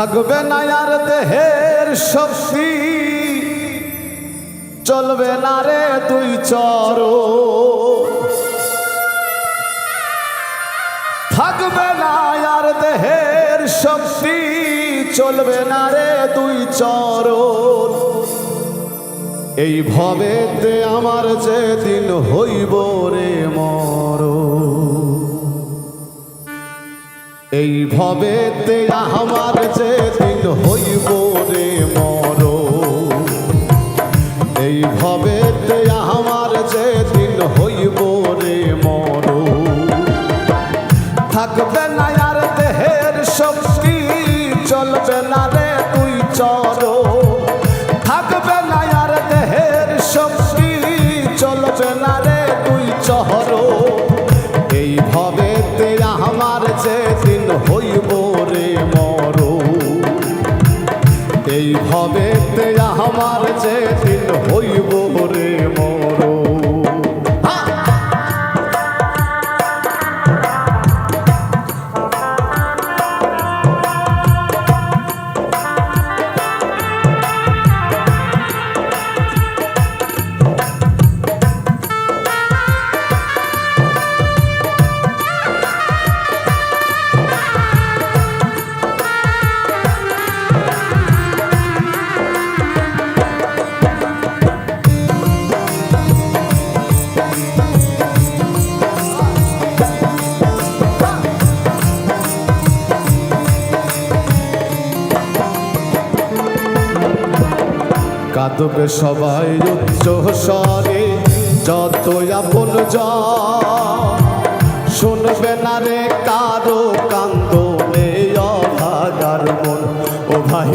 থাকবে না আর দেহের শক্তি। চলবে না রে তুই চর থাকবে না আর দেহের শক্তি। চলবে না রে তুই চর এই ভবেতে আমার যে যেদিন হইব রে মর এই ভবেতে আমার যেদিন হইব রে মর এই ভবেতে আমার যেদিন হইব রে মর থাকবে না আর দেহের শক্তি, চলবে না রে তুই চর থাকবে না আর দেহের শক্তি, চলবে না রে তুই চহর কাঁদবে সবাই উচ্চ স্বরে যত আপন শুনবে না রে কারও কান্দনে অভাগার মন। ও ভাই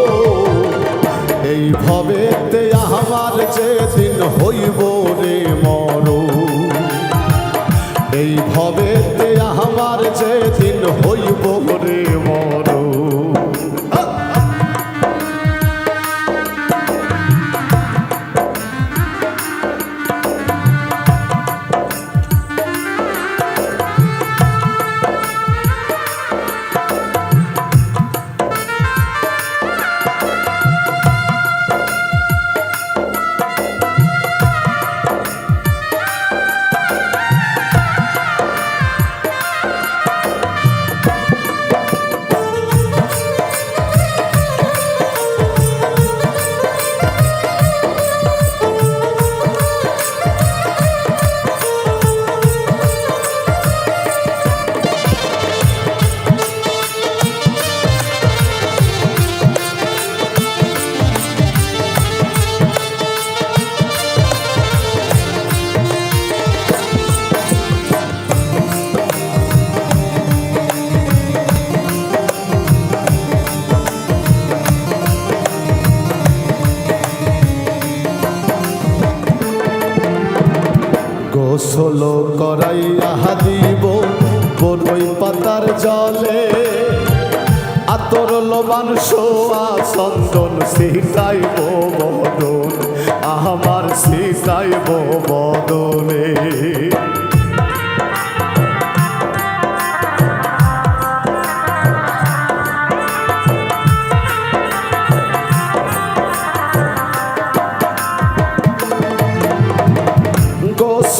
এই ভবেতে আমার যেদিন হইব রে মর। এই ভবেতে আমার যেদিন হইব রে মর। গোসল করাইয়া দিব বই পাতার জলে। আতর লবান সোয়া চন্দন সিটাইব বদন আমার সিটাইব বদনে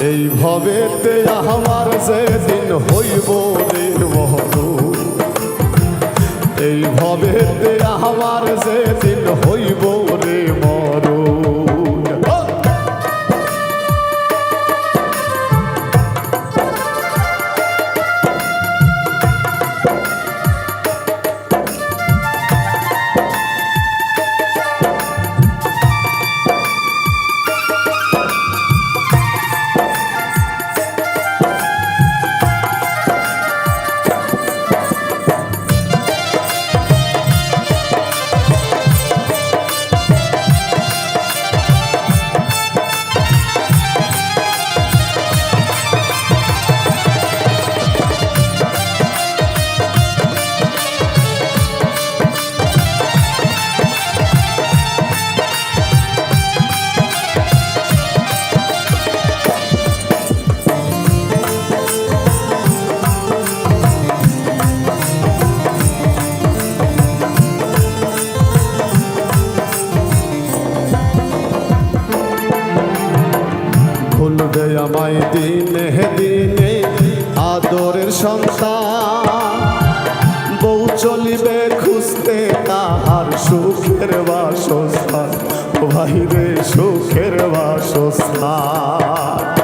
এই ভবেতে আমার যেদিন হইব নির্মহন এই ভবেতে আমার যেদিন হইব রে ভুলবে আমায় দিনে দিনে। আদরের সন্তান, বউ চলিবে খুঁজতে তাহার সুখের বাসস্থান। ও ভাই রে সুখের বাসস্থান।